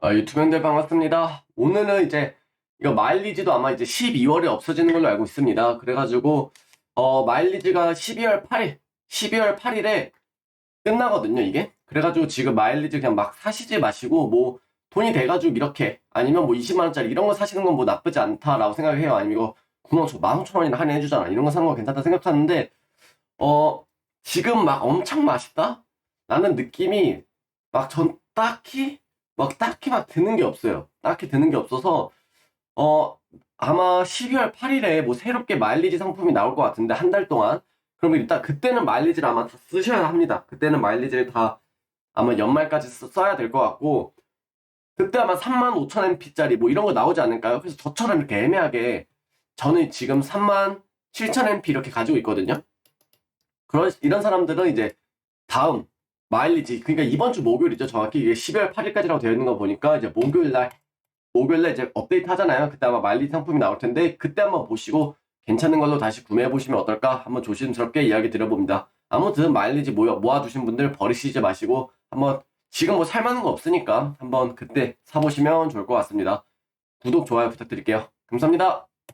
아, 유튜브 형들 반갑습니다. 오늘은 이제 이거 마일리지도 아마 이제 12월에 없어지는 걸로 알고 있습니다. 그래가지고 어 마일리지가 12월 8일, 12월 8일에 끝나거든요, 이게. 그래가지고 지금 마일리지 그냥 막 사시지 마시고 뭐 돈이 돼가지고 이렇게 아니면 뭐 20만 원짜리 이런 거 사시는 건 뭐 나쁘지 않다라고 생각해요. 아니면 이거 9만 15,000 원이나 할인해 주잖아. 이런 거 사는 거 괜찮다 생각하는데 어 지금 막 엄청 맛있다? 라는 느낌이 막 전 딱히 막 딱히 막 드는 게 없어요. 딱히 드는 게 없어서 어 아마 12월 8일에 뭐 새롭게 마일리지 상품이 나올 것 같은데 한 달 동안 그러면 일단 그때는 마일리지를 아마 다 쓰셔야 합니다. 그때는 마일리지를 다 아마 연말까지 쓰- 써야 될 것 같고 그때 아마 3만 5천 MP짜리 뭐 이런 거 나오지 않을까요? 그래서 저처럼 이렇게 애매하게 저는 지금 3만 7천 MP 이렇게 가지고 있거든요. 그런 이런 사람들은 이제 다음 마일리지 그러니까 이번 주 목요일이죠. 정확히 이게 12월 8일까지라고 되어 있는 거 보니까 이제 목요일 날 목요일 날 이제 업데이트 하잖아요. 그때 아마 마일리지 상품이 나올 텐데 그때 한번 보시고 괜찮은 걸로 다시 구매해 보시면 어떨까 한번 조심스럽게 이야기 드려봅니다. 아무튼 마일리지 모여 모아두신 분들 버리시지 마시고 한번 지금 뭐 살만한 거 없으니까 한번 그때 사보시면 좋을 것 같습니다. 구독 좋아요 부탁드릴게요. 감사합니다.